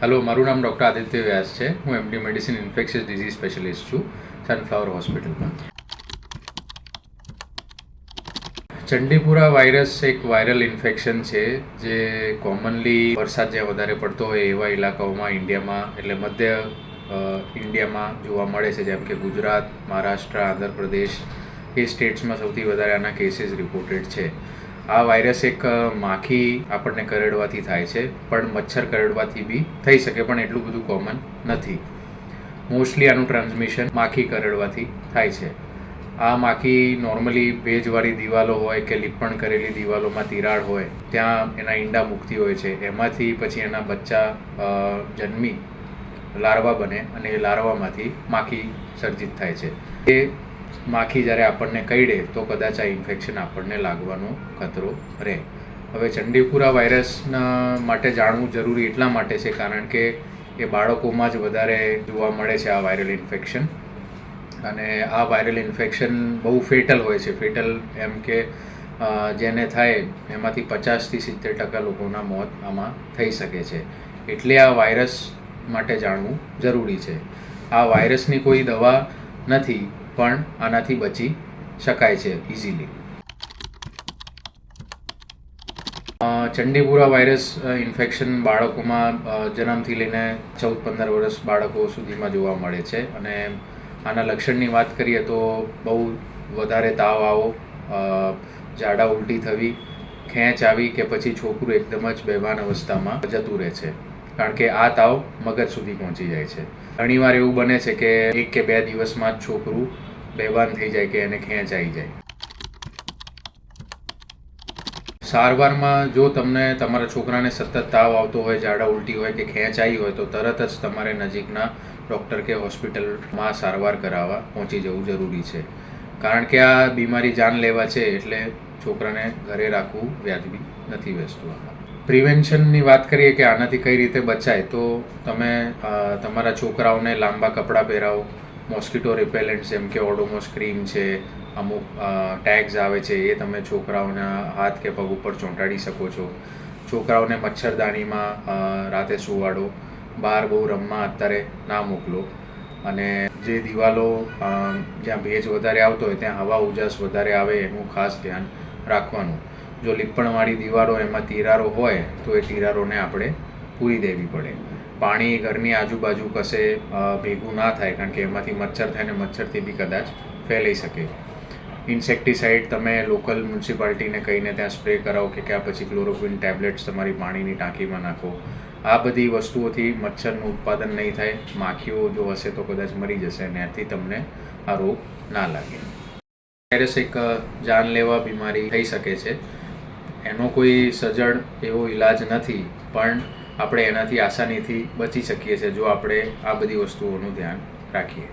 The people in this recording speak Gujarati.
હેલો મારું નામ ડૉક્ટર આદિત્ય વ્યાસ છે. હું MD medicine infectious disease specialist છું સનફ્લાવર હોસ્પિટલમાં ચંડીપુરા વાયરસ એક વાયરલ ઇન્ફેક્શન છે, જે કોમનલી વરસાદ જ્યાં વધારે પડતો હોય એવા ઇલાકાઓમાં ઇન્ડિયામાં, એટલે મધ્ય ઇન્ડિયામાં જોવા મળે છે. જેમ કે ગુજરાત, મહારાષ્ટ્ર, આંધ્રપ્રદેશ એ સ્ટેટ્સમાં સૌથી વધારે આના કેસીસ રિપોર્ટેડ છે. આ વાયરસ એક માખી આપણને કરડવાથી થાય છે, પણ મચ્છર કરડવાથી બી થઈ શકે, પણ એટલું બધું કોમન નથી. મોસ્ટલી આનું ટ્રાન્સમિશન માખી કરડવાથી થાય છે. આ માખી નોર્મલી ભેજવાળી દિવાલો હોય કે લીપણ કરેલી દિવાલોમાં તિરાડ હોય, ત્યાં એના ઈંડા મૂકતી હોય છે. એમાંથી પછી એના બચ્ચા જન્મી, લાર્વા બને અને એ લાર્વામાંથી માખી સર્જિત થાય છે. એ માખી જ્યારે આપણને કરડે તો કદાચ આ ઇન્ફેક્શન આપણને લાગવાનો ખતરો રહે. હવે ચંડીપુરા વાયરસના માટે જાણવું જરૂરી એટલા માટે છે, કારણ કે એ બાળકોમાં જ વધારે જોવા મળે છે આ વાયરલ ઇન્ફેક્શન અને આ વાયરલ ઇન્ફેક્શન બહુ ફેટલ હોય છે. ફેટલ એમ કે જેને થાય એમાંથી પચાસથી સિત્તેર ટકા લોકોના મોત આમાં થઈ શકે છે. એટલે આ વાયરસ માટે જાણવું જરૂરી છે. આ વાયરસની કોઈ દવા નથી પણ આનાથી બચી શકાય છે ઇઝીલી ચંડીપુરા વાયરસ ઇન્ફેક્શન બાળકોમાં જન્મથી લઈને ચૌદ પંદર વર્ષ બાળકો સુધીમાં જોવા મળે છે. અને આના લક્ષણની વાત કરીએ તો બહુ વધારે તાવ આવો ઝાડા ઉલટી થવી, ખેંચ આવી કે પછી છોકરું એકદમ જ બેભાન અવસ્થામાં જતું રહે છે. કારણ કે આ તાવ મગજ સુધી પહોંચી જાય છે. ઘણીવાર એવું બને છે કે એક કે બે દિવસમાં જ છોકરું બેભાન થઈ જાય કે એને ખેંચ આવી જાય. સારવારમાં જો તમને તમારા છોકરાને સતત તાવ આવતો હોય, ઝાડા ઉલટી હોય કે ખેંચ આવી હોય, તો તરત જ તમારે નજીકના ડૉક્ટર કે હોસ્પિટલમાં સારવાર કરાવવા પહોંચી જવું જરૂરી છે. કારણ કે આ બીમારી જાન લેવા છે એટલે છોકરાને ઘરે રાખવું વ્યાજબી નથી બેસતું પ્રિવેન્શનની વાત કરીએ કે આનાથી કઈ રીતે બચાય, તો તમે તમારા છોકરાઓને લાંબા કપડાં પહેરાવો મોસ્કિટો રિપેલેન્ટ જેમ કે ઓડોમોસ ક્રીમ છે, અમુક ટેગ્સ આવે છે, એ તમે છોકરાઓના હાથ કે પગ ઉપર ચોંટાડી શકો છો. છોકરાઓને મચ્છરદાનીમાં રાતે સુવાડો, બહાર બહુ રમવા અત્યારે ના મોકલો. અને જે દિવાલો જ્યાં ભેજ વધારે આવતો હોય, ત્યાં હવા ઉજાસ વધારે આવે, એનું ખાસ ધ્યાન રાખવાનું. જો લીપણવાળી દીવાલો એમાં તિરારો હોય, તો એ તિરારોને આપણે પૂરી દેવી પડે. પાણી ઘરની આજુબાજુ કશે ભેગું ના થાય, કારણ કે એમાંથી મચ્છર થાય ને મચ્છરથી બી કદાચ ફેલાઈ શકે. ઇન્સેક્ટિસાઇડ તમે લોકલ મ્યુનિસિપાલિટીને કહીને ત્યાં સ્પ્રે કરાવો કે ક્યાં પછી ક્લોરોક્વિન ટેબ્લેટ્સ તમારી પાણીની ટાંકીમાં નાખો. આ બધી વસ્તુઓથી મચ્છરનું ઉત્પાદન નહીં થાય, માખીઓ જો હશે તો કદાચ મરી જશે અને એથી તમને આ રોગ ના લાગે. વાયરસ એક જાનલેવા બીમારી થઈ શકે છે. એનો કોઈ સજળ એવો ઈલાજ નથી, પણ આપણે એનાથી આસાનીથી બચી શકીએ છીએ, જો આપણે આ બધી વસ્તુઓનું ધ્યાન રાખીએ.